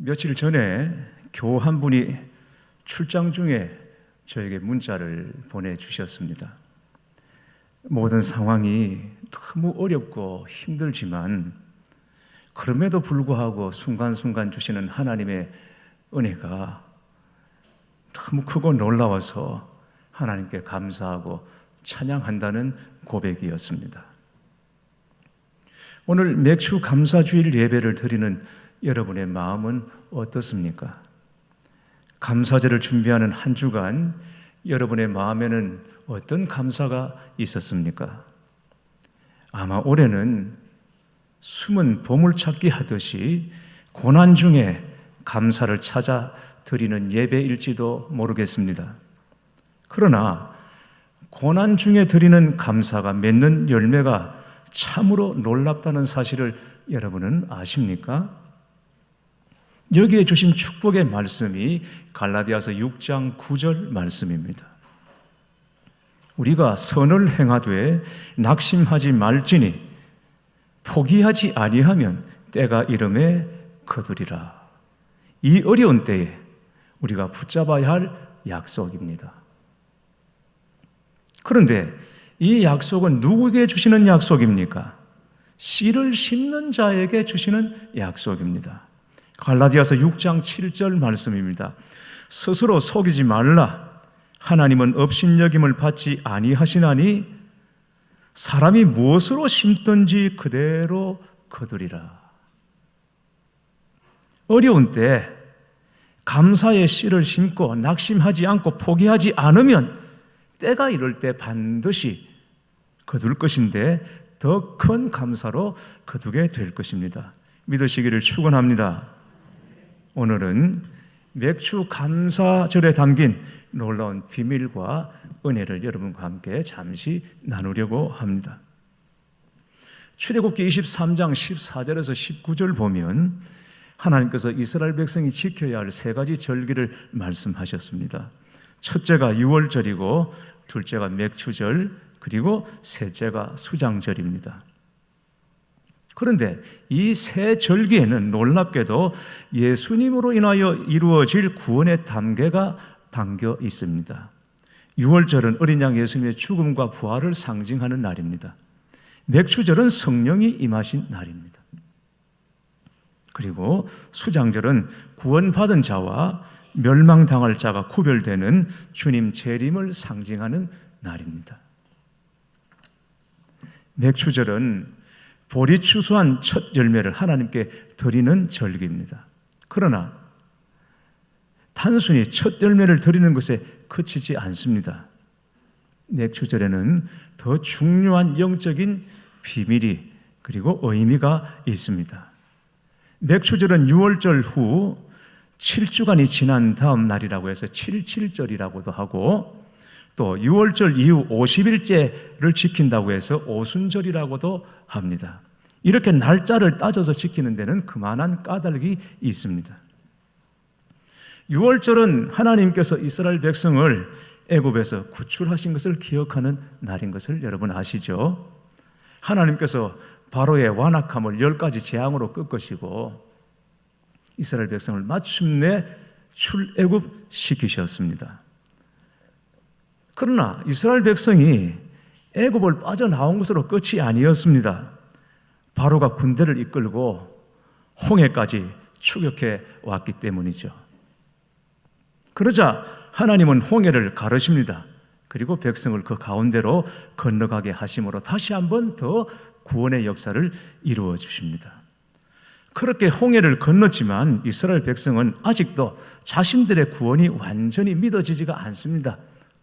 며칠 전에 교우 한 분이 출장 중에 저에게 문자를 보내주셨습니다. 모든 상황이 너무 어렵고 힘들지만 그럼에도 불구하고 순간순간 주시는 하나님의 은혜가 너무 크고 놀라워서 하나님께 감사하고 찬양한다는 고백이었습니다. 오늘 맥주 감사주일 예배를 드리는 여러분의 마음은 어떻습니까? 감사제를 준비하는 한 주간 여러분의 마음에는 어떤 감사가 있었습니까? 아마 올해는 숨은 보물 찾기 하듯이 고난 중에 감사를 찾아 드리는 예배일지도 모르겠습니다. 그러나 고난 중에 드리는 감사가 맺는 열매가 참으로 놀랍다는 사실을 여러분은 아십니까? 여기에 주신 축복의 말씀이 갈라디아서 6장 9절 말씀입니다. 우리가 선을 행하되 낙심하지 말지니 포기하지 아니하면 때가 이름에 거두리라. 이 어려운 때에 우리가 붙잡아야 할 약속입니다. 그런데 이 약속은 누구에게 주시는 약속입니까? 씨를 심는 자에게 주시는 약속입니다. 갈라디아서 6장 7절 말씀입니다. 스스로 속이지 말라. 하나님은 업신여김을 받지 아니하시나니 사람이 무엇으로 심든지 그대로 거두리라. 어려운 때 감사의 씨를 심고 낙심하지 않고 포기하지 않으면 때가 이럴 때 반드시 거둘 것인데 더 큰 감사로 거두게 될 것입니다. 믿으시기를 축원합니다. 오늘은 맥주 감사절에 담긴 놀라운 비밀과 은혜를 여러분과 함께 잠시 나누려고 합니다. 출애굽기 23장 14절에서 19절 보면 하나님께서 이스라엘 백성이 지켜야 할 세 가지 절기를 말씀하셨습니다. 첫째가 6월절이고 둘째가 맥추절 그리고 셋째가 수장절입니다. 그런데 이 세 절기에는 놀랍게도 예수님으로 인하여 이루어질 구원의 단계가 담겨 있습니다. 6월절은 어린 양 예수님의 죽음과 부활을 상징하는 날입니다. 맥추절은 성령이 임하신 날입니다. 그리고 수장절은 구원받은 자와 멸망당할 자가 구별되는 주님 재림을 상징하는 날입니다. 맥추절은 보리 추수한 첫 열매를 하나님께 드리는 절기입니다. 그러나 단순히 첫 열매를 드리는 것에 그치지 않습니다. 맥주절에는 더 중요한 영적인 비밀이 그리고 의미가 있습니다. 맥주절은 6월절 후 7주간이 지난 다음 날이라고 해서 77절이라고도 하고 또 6월절 이후 50일째를 지킨다고 해서 오순절이라고도 합니다. 이렇게 날짜를 따져서 지키는 데는 그만한 까닭이 있습니다. 6월절은 하나님께서 이스라엘 백성을 애굽에서 구출하신 것을 기억하는 날인 것을 여러분 아시죠? 하나님께서 바로의 완악함을 열 가지 재앙으로 꺾으시고 이스라엘 백성을 마침내 출애굽 시키셨습니다. 그러나 이스라엘 백성이 애굽을 빠져나온 것으로 끝이 아니었습니다. 바로가 군대를 이끌고 홍해까지 추격해 왔기 때문이죠. 그러자 하나님은 홍해를 가르십니다. 그리고 백성을 그 가운데로 건너가게 하심으로 다시 한번 더 구원의 역사를 이루어 주십니다. 그렇게 홍해를 건넜지만 이스라엘 백성은 아직도 자신들의 구원이 완전히 믿어지지가 않습니다.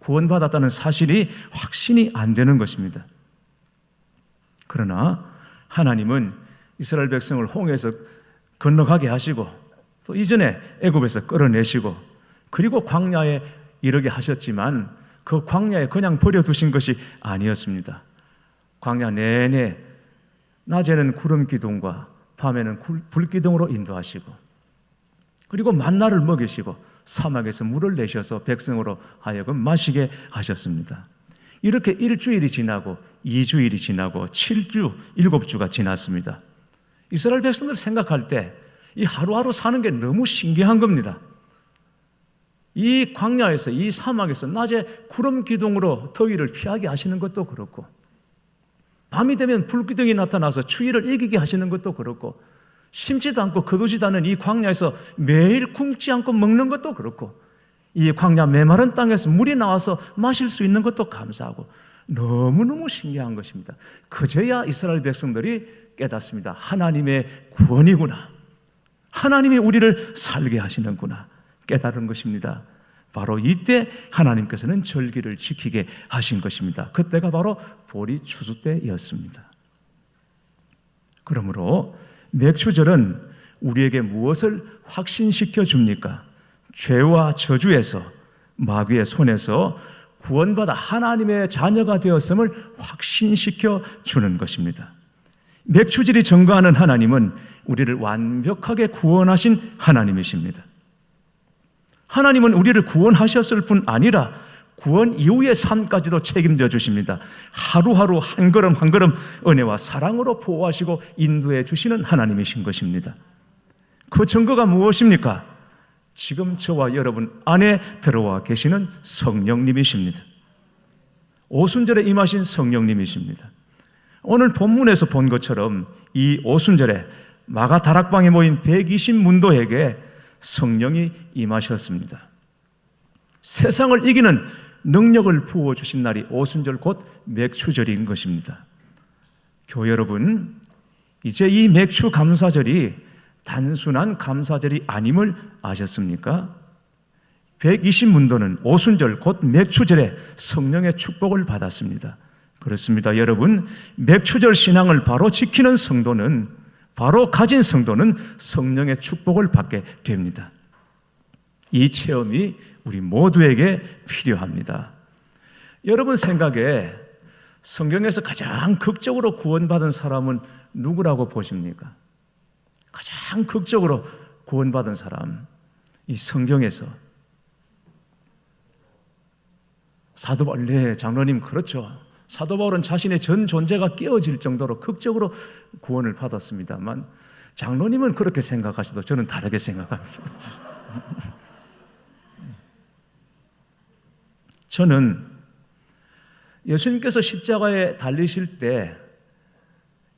구원받았다는 사실이 확신이 안 되는 것입니다. 그러나 하나님은 이스라엘 백성을 홍해에서 건너가게 하시고 또 이전에 애굽에서 끌어내시고 그리고 광야에 이르게 하셨지만 그 광야에 그냥 버려두신 것이 아니었습니다. 광야 내내 낮에는 구름 기둥과 밤에는 불 기둥으로 인도하시고 그리고 만나를 먹이시고 사막에서 물을 내셔서 백성으로 하여금 마시게 하셨습니다. 이렇게 일주일이 지나고 이주일이 지나고 칠주 일곱 주가 지났습니다. 이스라엘 백성들 생각할 때 이 하루하루 사는 게 너무 신기한 겁니다. 이 광야에서, 이 사막에서 낮에 구름 기둥으로 더위를 피하게 하시는 것도 그렇고, 밤이 되면 불기둥이 나타나서 추위를 이기게 하시는 것도 그렇고, 심지도 않고 거두지도 않은 이 광야에서 매일 굶지 않고 먹는 것도 그렇고, 이 광야 메마른 땅에서 물이 나와서 마실 수 있는 것도 감사하고, 너무너무 신기한 것입니다. 그제야 이스라엘 백성들이 깨닫습니다. 하나님의 구원이구나. 하나님이 우리를 살게 하시는구나. 깨달은 것입니다. 바로 이때 하나님께서는 절기를 지키게 하신 것입니다. 그때가 바로 보리 추수 때였습니다. 그러므로 맥추절은 우리에게 무엇을 확신시켜 줍니까? 죄와 저주에서 마귀의 손에서 구원받아 하나님의 자녀가 되었음을 확신시켜 주는 것입니다. 맥추질이 증거하는 하나님은 우리를 완벽하게 구원하신 하나님이십니다. 하나님은 우리를 구원하셨을 뿐 아니라 구원 이후의 삶까지도 책임져 주십니다. 하루하루 한 걸음 한 걸음 은혜와 사랑으로 보호하시고 인도해 주시는 하나님이신 것입니다. 그 증거가 무엇입니까? 지금 저와 여러분 안에 들어와 계시는 성령님이십니다. 오순절에 임하신 성령님이십니다. 오늘 본문에서 본 것처럼 이 오순절에 마가 다락방에 모인 120문도에게 성령이 임하셨습니다. 세상을 이기는 능력을 부어 주신 날이 오순절 곧 맥추절인 것입니다. 교회 여러분, 이제 이 맥추 감사절이 단순한 감사절이 아님을 아셨습니까? 120문도는 오순절 곧 맥추절에 성령의 축복을 받았습니다. 그렇습니다. 여러분, 맥추절 신앙을 바로 지키는 성도는 바로 가진 성도는 성령의 축복을 받게 됩니다. 이 체험이 우리 모두에게 필요합니다. 여러분 생각에 성경에서 가장 극적으로 구원받은 사람은 누구라고 보십니까? 가장 극적으로 구원받은 사람, 이 성경에서 사도 바울, 네, 장로님 그렇죠. 사도 바울은 자신의 전 존재가 깨어질 정도로 극적으로 구원을 받았습니다만 장로님은 그렇게 생각하시도 저는 다르게 생각합니다. 저는 예수님께서 십자가에 달리실 때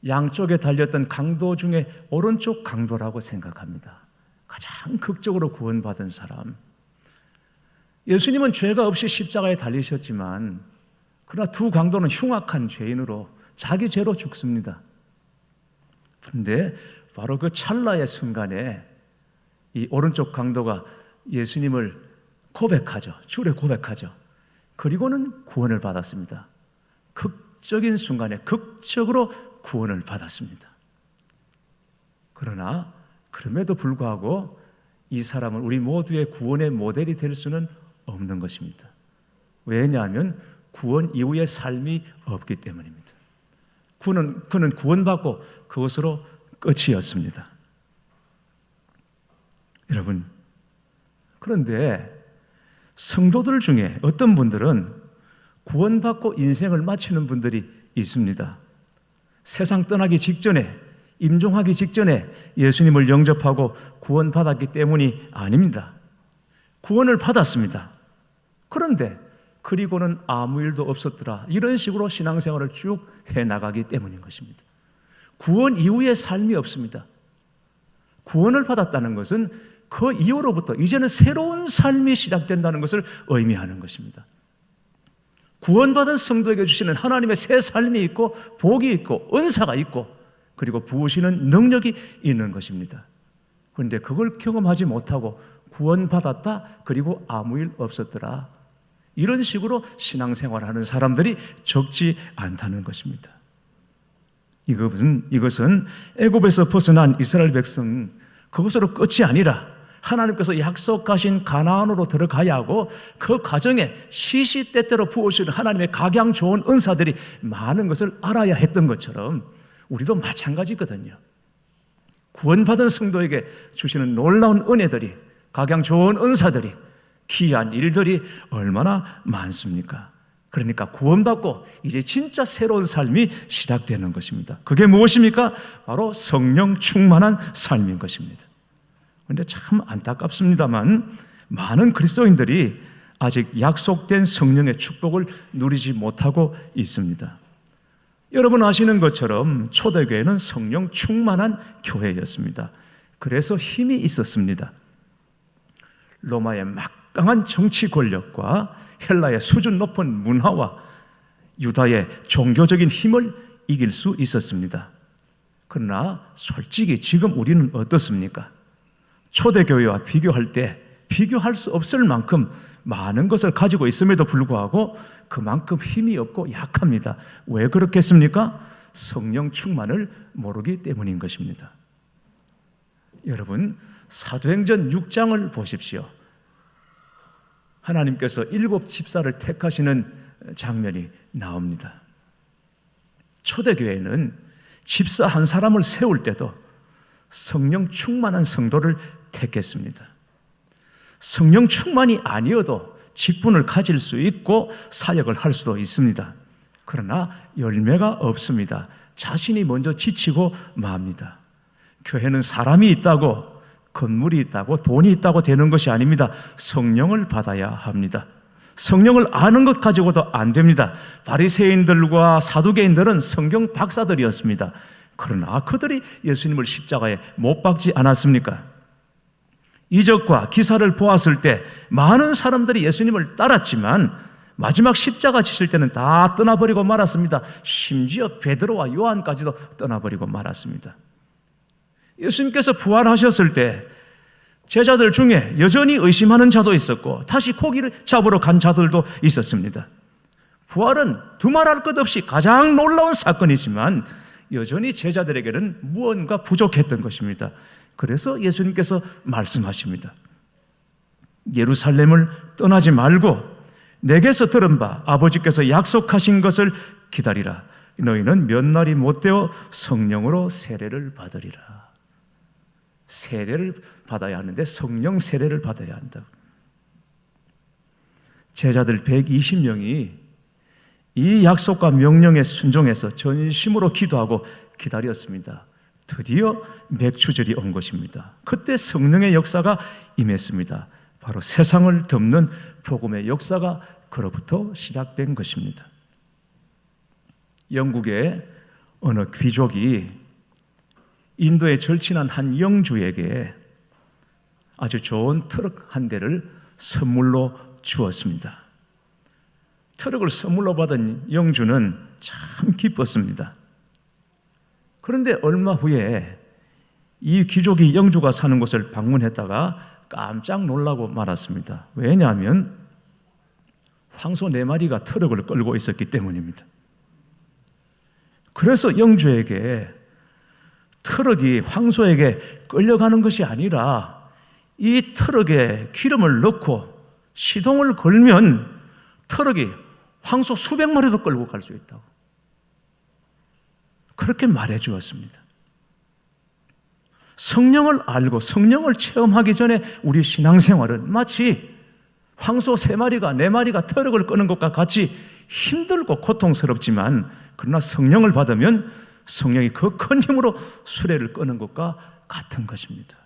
양쪽에 달렸던 강도 중에 오른쪽 강도라고 생각합니다. 가장 극적으로 구원받은 사람. 예수님은 죄가 없이 십자가에 달리셨지만, 그러나 두 강도는 흉악한 죄인으로 자기 죄로 죽습니다. 그런데 바로 그 찰나의 순간에 이 오른쪽 강도가 예수님을 고백하죠. 주를 고백하죠. 그리고는 구원을 받았습니다. 극적인 순간에 극적으로 구원을 받았습니다. 그러나 그럼에도 불구하고 이 사람은 우리 모두의 구원의 모델이 될 수는 없는 것입니다. 왜냐하면 구원 이후의 삶이 없기 때문입니다. 그는, 그는 구원받고 그것으로 끝이었습니다. 여러분, 그런데 성도들 중에 어떤 분들은 구원받고 인생을 마치는 분들이 있습니다. 세상 떠나기 직전에, 임종하기 직전에 예수님을 영접하고 구원받았기 때문이 아닙니다. 구원을 받았습니다. 그런데 그리고는 아무 일도 없었더라. 이런 식으로 신앙생활을 쭉 해나가기 때문인 것입니다. 구원 이후의 삶이 없습니다. 구원을 받았다는 것은 그 이후로부터 이제는 새로운 삶이 시작된다는 것을 의미하는 것입니다. 구원받은 성도에게 주시는 하나님의 새 삶이 있고 복이 있고 은사가 있고 그리고 부으시는 능력이 있는 것입니다. 그런데 그걸 경험하지 못하고 구원받았다 그리고 아무 일 없었더라. 이런 식으로 신앙생활하는 사람들이 적지 않다는 것입니다. 이것은 이것은 애굽에서 벗어난 이스라엘 백성 그것으로 끝이 아니라 하나님께서 약속하신 가나안으로 들어가야 하고 그 과정에 시시때때로 부어주는 하나님의 각양 좋은 은사들이 많은 것을 알아야 했던 것처럼 우리도 마찬가지거든요. 구원받은 성도에게 주시는 놀라운 은혜들이 각양 좋은 은사들이 귀한 일들이 얼마나 많습니까? 그러니까 구원받고 이제 진짜 새로운 삶이 시작되는 것입니다. 그게 무엇입니까? 바로 성령 충만한 삶인 것입니다. 근데 참 안타깝습니다만 많은 그리스도인들이 아직 약속된 성령의 축복을 누리지 못하고 있습니다. 여러분 아시는 것처럼 초대교회는 성령 충만한 교회였습니다. 그래서 힘이 있었습니다. 로마의 막강한 정치 권력과 헬라의 수준 높은 문화와 유다의 종교적인 힘을 이길 수 있었습니다. 그러나 솔직히 지금 우리는 어떻습니까? 초대교회와 비교할 때 비교할 수 없을 만큼 많은 것을 가지고 있음에도 불구하고 그만큼 힘이 없고 약합니다. 왜 그렇겠습니까? 성령 충만을 모르기 때문인 것입니다. 여러분, 사도행전 6장을 보십시오. 하나님께서 일곱 집사를 택하시는 장면이 나옵니다. 초대교회는 집사 한 사람을 세울 때도 성령 충만한 성도를 택했습니다. 성령 충만이 아니어도 직분을 가질 수 있고 사역을 할 수도 있습니다. 그러나 열매가 없습니다. 자신이 먼저 지치고 맙니다. 교회는 사람이 있다고 건물이 있다고 돈이 있다고 되는 것이 아닙니다. 성령을 받아야 합니다. 성령을 아는 것 가지고도 안 됩니다. 바리새인들과 사두개인들은 성경 박사들이었습니다. 그러나 그들이 예수님을 십자가에 못 박지 않았습니까? 이적과 기사를 보았을 때 많은 사람들이 예수님을 따랐지만 마지막 십자가 지실 때는 다 떠나버리고 말았습니다. 심지어 베드로와 요한까지도 떠나버리고 말았습니다. 예수님께서 부활하셨을 때 제자들 중에 여전히 의심하는 자도 있었고 다시 고기를 잡으러 간 자들도 있었습니다. 부활은 두말할 것 없이 가장 놀라운 사건이지만 여전히 제자들에게는 무언가 부족했던 것입니다. 그래서 예수님께서 말씀하십니다. 예루살렘을 떠나지 말고 내게서 들은 바 아버지께서 약속하신 것을 기다리라. 너희는 몇 날이 못 되어 성령으로 세례를 받으리라. 세례를 받아야 하는데 성령 세례를 받아야 한다. 제자들 120명이 이 약속과 명령에 순종해서 전심으로 기도하고 기다렸습니다. 드디어 맥추절이 온 것입니다. 그때 성령의 역사가 임했습니다. 바로 세상을 덮는 복음의 역사가 그로부터 시작된 것입니다. 영국의 어느 귀족이 인도에 절친한 한 영주에게 아주 좋은 트럭 한 대를 선물로 주었습니다. 트럭을 선물로 받은 영주는 참 기뻤습니다. 그런데 얼마 후에 이 귀족이 영주가 사는 곳을 방문했다가 깜짝 놀라고 말았습니다. 왜냐하면 황소 네 마리가 트럭을 끌고 있었기 때문입니다. 그래서 영주에게 트럭이 황소에게 끌려가는 것이 아니라 이 트럭에 기름을 넣고 시동을 걸면 트럭이 황소 수백 마리도 끌고 갈 수 있다고. 그렇게 말해 주었습니다. 성령을 알고 성령을 체험하기 전에 우리 신앙생활은 마치 황소 세 마리가 네 마리가 트럭을 끄는 것과 같이 힘들고 고통스럽지만 그러나 성령을 받으면 성령이 그 큰 힘으로 수레를 끄는 것과 같은 것입니다.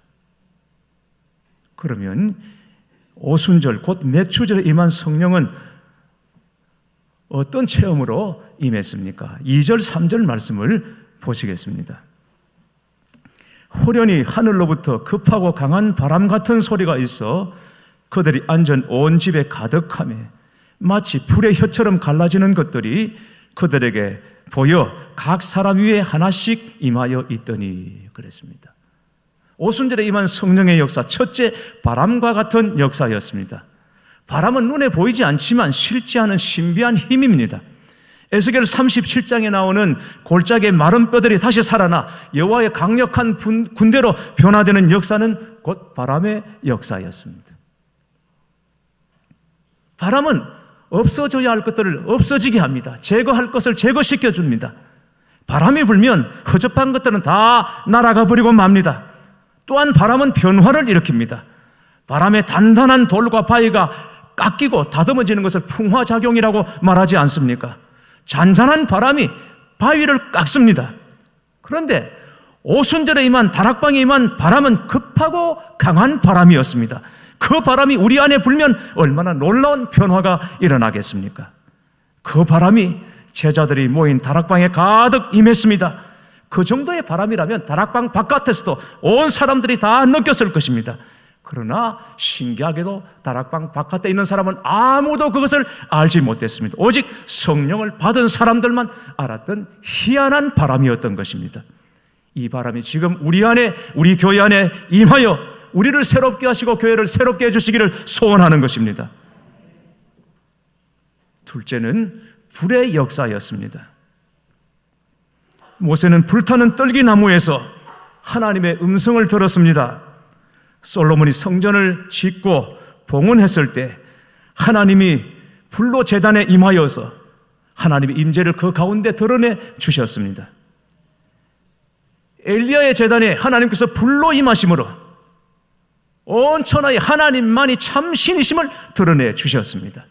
그러면 오순절 곧 맥추절에 임한 성령은 어떤 체험으로 임했습니까? 2절, 3절 말씀을 보시겠습니다. 호련히 하늘로부터 급하고 강한 바람 같은 소리가 있어 그들이 앉은 온 집에 가득하며 마치 불의 혀처럼 갈라지는 것들이 그들에게 보여 각 사람 위에 하나씩 임하여 있더니 그랬습니다. 오순절에 임한 성령의 역사 첫째 바람과 같은 역사였습니다. 바람은 눈에 보이지 않지만 실제하는 신비한 힘입니다. 에스겔 37장에 나오는 골짜기의 마른 뼈들이 다시 살아나 여호와의 강력한 군대로 변화되는 역사는 곧 바람의 역사였습니다. 바람은 없어져야 할 것들을 없어지게 합니다. 제거할 것을 제거시켜 줍니다. 바람이 불면 허접한 것들은 다 날아가 버리고 맙니다. 또한 바람은 변화를 일으킵니다. 바람의 단단한 돌과 바위가 깎이고 다듬어지는 것을 풍화작용이라고 말하지 않습니까? 잔잔한 바람이 바위를 깎습니다. 그런데 오순절에 임한 다락방에 임한 바람은 급하고 강한 바람이었습니다. 그 바람이 우리 안에 불면 얼마나 놀라운 변화가 일어나겠습니까? 그 바람이 제자들이 모인 다락방에 가득 임했습니다. 그 정도의 바람이라면 다락방 바깥에서도 온 사람들이 다 느꼈을 것입니다. 그러나 신기하게도 다락방 바깥에 있는 사람은 아무도 그것을 알지 못했습니다. 오직 성령을 받은 사람들만 알았던 희한한 바람이었던 것입니다. 이 바람이 지금 우리 안에, 우리 교회 안에 임하여 우리를 새롭게 하시고 교회를 새롭게 해주시기를 소원하는 것입니다. 둘째는 불의 역사였습니다. 모세는 불타는 떨기나무에서 하나님의 음성을 들었습니다. 솔로몬이 성전을 짓고 봉헌했을 때 하나님이 불로 재단에 임하여서 하나님의 임재를 그 가운데 드러내 주셨습니다. 엘리야의 재단에 하나님께서 불로 임하심으로 온 천하에 하나님만이 참 신이심을 드러내 주셨습니다.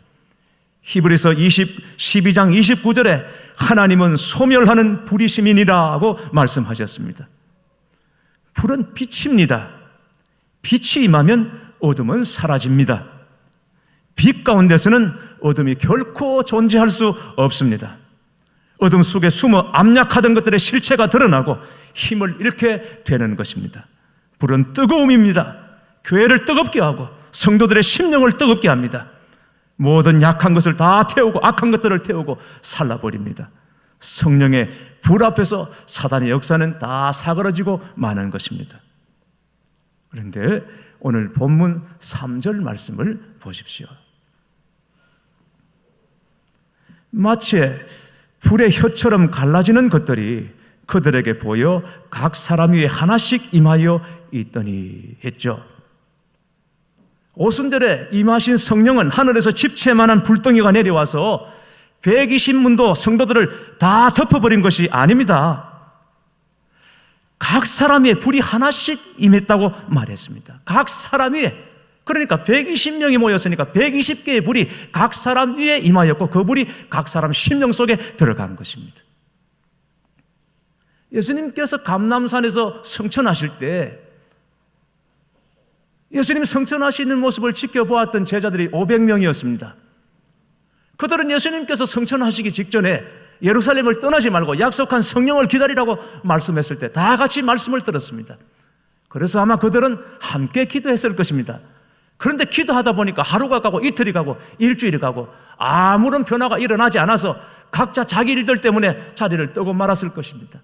히브리서 20, 12장 29절에 하나님은 소멸하는 불이심이니라고 말씀하셨습니다. 불은 빛입니다. 빛이 임하면 어둠은 사라집니다. 빛 가운데서는 어둠이 결코 존재할 수 없습니다. 어둠 속에 숨어 압력하던 것들의 실체가 드러나고 힘을 잃게 되는 것입니다. 불은 뜨거움입니다. 교회를 뜨겁게 하고 성도들의 심령을 뜨겁게 합니다. 모든 약한 것을 다 태우고 악한 것들을 태우고 살라버립니다. 성령의 불 앞에서 사단의 역사는 다 사그러지고 마는 것입니다. 그런데 오늘 본문 3절 말씀을 보십시오. 마치 불의 혀처럼 갈라지는 것들이 그들에게 보여 각 사람 위에 하나씩 임하여 있더니 했죠. 오순절에 임하신 성령은 하늘에서 집채만한 불덩이가 내려와서 120문도 성도들을 다 덮어버린 것이 아닙니다. 각 사람 위에 불이 하나씩 임했다고 말했습니다. 각 사람 위에 그러니까 120명이 모였으니까 120개의 불이 각 사람 위에 임하였고 그 불이 각 사람 심령 속에 들어간 것입니다. 예수님께서 감남산에서 성천하실 때 예수님 성천하시는 모습을 지켜보았던 제자들이 500명이었습니다. 그들은 예수님께서 성천하시기 직전에 예루살렘을 떠나지 말고 약속한 성령을 기다리라고 말씀했을 때 다 같이 말씀을 들었습니다. 그래서 아마 그들은 함께 기도했을 것입니다. 그런데 기도하다 보니까 하루가 가고 이틀이 가고 일주일이 가고 아무런 변화가 일어나지 않아서 각자 자기 일들 때문에 자리를 뜨고 말았을 것입니다.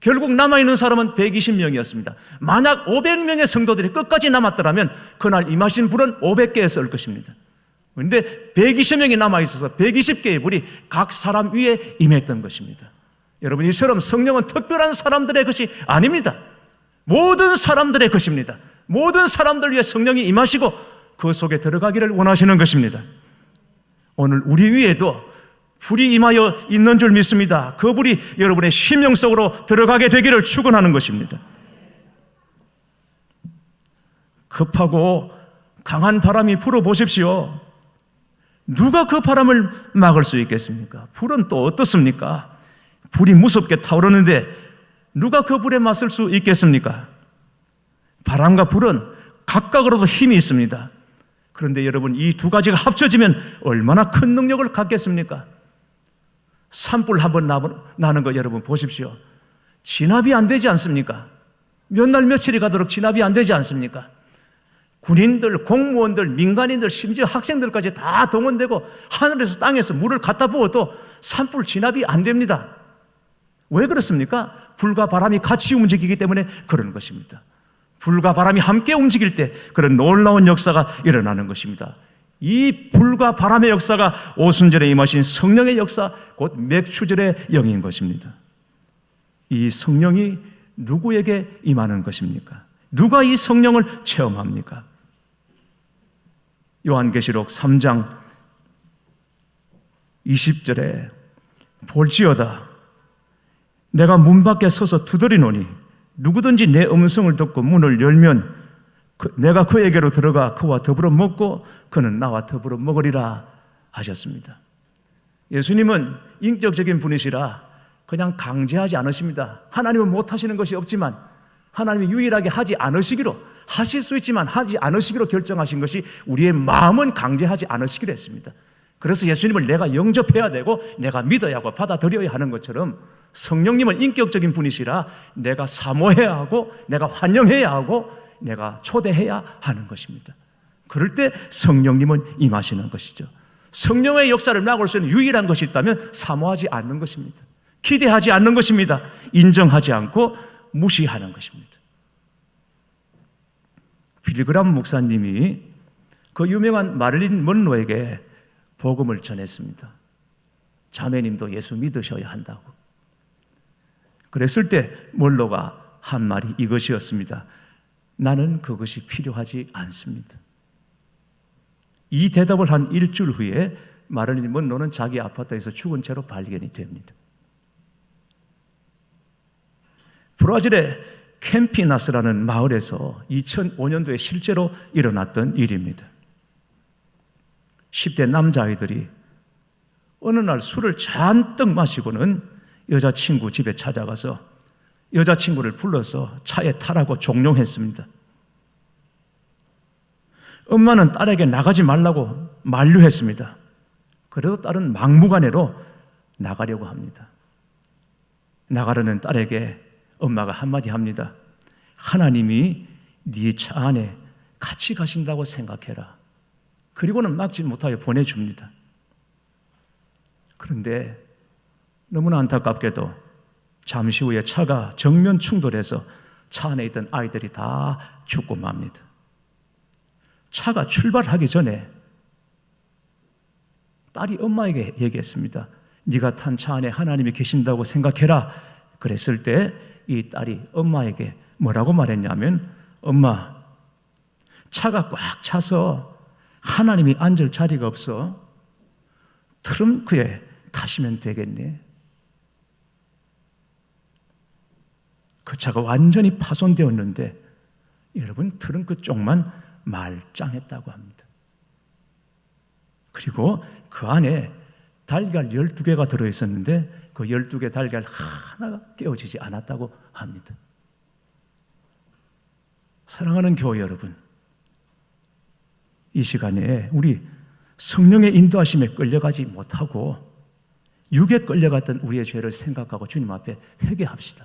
결국 남아있는 사람은 120명이었습니다. 만약 500명의 성도들이 끝까지 남았더라면 그날 임하신 불은 500개였을 것입니다. 그런데 120명이 남아있어서 120개의 불이 각 사람 위에 임했던 것입니다. 여러분, 이처럼 성령은 특별한 사람들의 것이 아닙니다. 모든 사람들의 것입니다. 모든 사람들 위해 성령이 임하시고 그 속에 들어가기를 원하시는 것입니다. 오늘 우리 위에도 불이 임하여 있는 줄 믿습니다. 그 불이 여러분의 심령 속으로 들어가게 되기를 축원하는 것입니다. 급하고 강한 바람이 불어 보십시오. 누가 그 바람을 막을 수 있겠습니까? 불은 또 어떻습니까? 불이 무섭게 타오르는데 누가 그 불에 맞설 수 있겠습니까? 바람과 불은 각각으로도 힘이 있습니다. 그런데 여러분 이 두 가지가 합쳐지면 얼마나 큰 능력을 갖겠습니까? 산불 한번 나는 거 여러분 보십시오. 진압이 안 되지 않습니까? 몇 날 며칠이 가도록 진압이 안 되지 않습니까? 군인들, 공무원들, 민간인들, 심지어 학생들까지 다 동원되고 하늘에서 땅에서 물을 갖다 부어도 산불 진압이 안 됩니다. 왜 그렇습니까? 불과 바람이 같이 움직이기 때문에 그런 것입니다. 불과 바람이 함께 움직일 때 그런 놀라운 역사가 일어나는 것입니다. 이 불과 바람의 역사가 오순절에 임하신 성령의 역사, 곧 맥추절의 영인 것입니다. 이 성령이 누구에게 임하는 것입니까? 누가 이 성령을 체험합니까? 요한계시록 3장 20절에 볼지어다 내가 문 밖에 서서 두드리노니 누구든지 내 음성을 듣고 문을 열면 그, 내가 그에게로 들어가 그와 더불어 먹고 그는 나와 더불어 먹으리라 하셨습니다. 예수님은 인격적인 분이시라 그냥 강제하지 않으십니다. 하나님은 못하시는 것이 없지만 하나님이 유일하게 하지 않으시기로 하실 수 있지만 하지 않으시기로 결정하신 것이 우리의 마음은 강제하지 않으시기로 했습니다. 그래서 예수님을 내가 영접해야 되고 내가 믿어야 하고 받아들여야 하는 것처럼 성령님은 인격적인 분이시라 내가 사모해야 하고 내가 환영해야 하고 내가 초대해야 하는 것입니다. 그럴 때 성령님은 임하시는 것이죠. 성령의 역사를 막을 수 있는 유일한 것이 있다면 사모하지 않는 것입니다. 기대하지 않는 것입니다. 인정하지 않고 무시하는 것입니다. 빌그람 목사님이 그 유명한 마를린 먼로에게 복음을 전했습니다. 자매님도 예수 믿으셔야 한다고. 그랬을 때 먼로가 한 말이 이것이었습니다. 나는 그것이 필요하지 않습니다. 이 대답을 한 일주일 후에 마를린 먼로는 자기 아파트에서 죽은 채로 발견이 됩니다. 브라질의 캠피나스라는 마을에서 2005년도에 실제로 일어났던 일입니다. 10대 남자아이들이 어느 날 술을 잔뜩 마시고는 여자친구 집에 찾아가서 여자친구를 불러서 차에 타라고 종용했습니다. 엄마는 딸에게 나가지 말라고 만류했습니다. 그래도 딸은 막무가내로 나가려고 합니다. 나가려는 딸에게 엄마가 한마디 합니다. 하나님이 네 차 안에 같이 가신다고 생각해라. 그리고는 막지 못하여 보내줍니다. 그런데 너무나 안타깝게도 잠시 후에 차가 정면 충돌해서 차 안에 있던 아이들이 다 죽고 맙니다. 차가 출발하기 전에 딸이 엄마에게 얘기했습니다. 네가 탄 차 안에 하나님이 계신다고 생각해라. 그랬을 때 이 딸이 엄마에게 뭐라고 말했냐면 엄마 차가 꽉 차서 하나님이 앉을 자리가 없어 트렁크에 타시면 되겠네. 그 차가 완전히 파손되었는데 여러분 트렁크 쪽만 말짱했다고 합니다. 그리고 그 안에 달걀 12개가 들어 있었는데 그 12개 달걀 하나가 깨어지지 않았다고 합니다. 사랑하는 교회 여러분, 이 시간에 우리 성령의 인도하심에 끌려가지 못하고 육에 끌려갔던 우리의 죄를 생각하고 주님 앞에 회개합시다.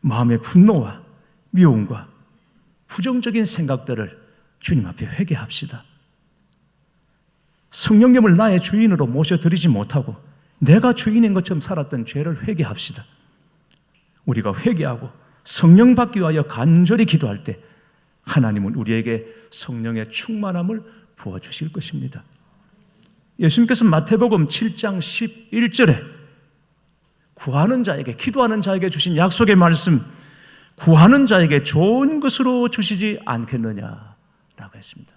마음의 분노와 미움과 부정적인 생각들을 주님 앞에 회개합시다. 성령님을 나의 주인으로 모셔드리지 못하고 내가 주인인 것처럼 살았던 죄를 회개합시다. 우리가 회개하고 성령 받기 위하여 간절히 기도할 때 하나님은 우리에게 성령의 충만함을 부어 주실 것입니다. 예수님께서 마태복음 7장 11절에 구하는 자에게, 기도하는 자에게 주신 약속의 말씀, 구하는 자에게 좋은 것으로 주시지 않겠느냐라고 했습니다.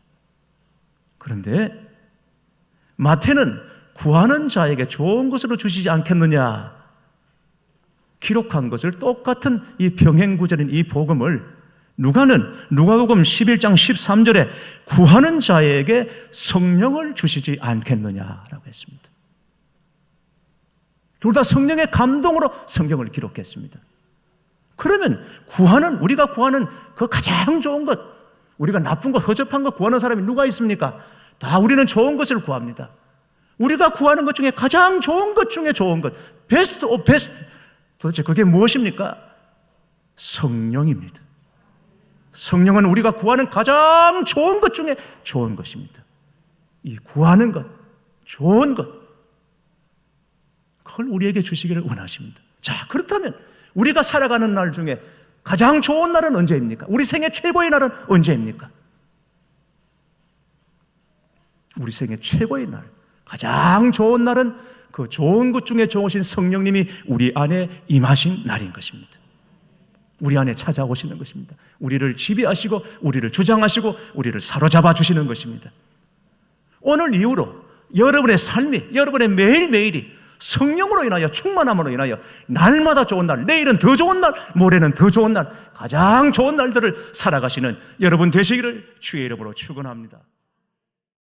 그런데 마태는 구하는 자에게 좋은 것으로 주시지 않겠느냐 기록한 것을 똑같은 이 병행 구절인 이 복음을 누가는 누가복음 11장 13절에 구하는 자에게 성령을 주시지 않겠느냐라고 했습니다. 둘 다 성령의 감동으로 성경을 기록했습니다. 그러면 구하는 우리가 구하는 그 가장 좋은 것, 우리가 나쁜 것, 허접한 것 구하는 사람이 누가 있습니까? 다 우리는 좋은 것을 구합니다. 우리가 구하는 것 중에 가장 좋은 것 중에 좋은 것, 베스트 오브 베스트. 도대체 그게 무엇입니까? 성령입니다. 성령은 우리가 구하는 가장 좋은 것 중에 좋은 것입니다. 이 구하는 것, 좋은 것, 그걸 우리에게 주시기를 원하십니다. 자, 그렇다면 우리가 살아가는 날 중에 가장 좋은 날은 언제입니까? 우리 생애 최고의 날은 언제입니까? 우리 생애 최고의 날, 가장 좋은 날은 그 좋은 것 중에 좋으신 성령님이 우리 안에 임하신 날인 것입니다. 우리 안에 찾아오시는 것입니다. 우리를 지배하시고, 우리를 주장하시고, 우리를 사로잡아 주시는 것입니다. 오늘 이후로 여러분의 삶이, 여러분의 매일매일이 성령으로 인하여 충만함으로 인하여 날마다 좋은 날, 내일은 더 좋은 날, 모레는 더 좋은 날, 가장 좋은 날들을 살아가시는 여러분 되시기를 주의 이름으로 축원합니다.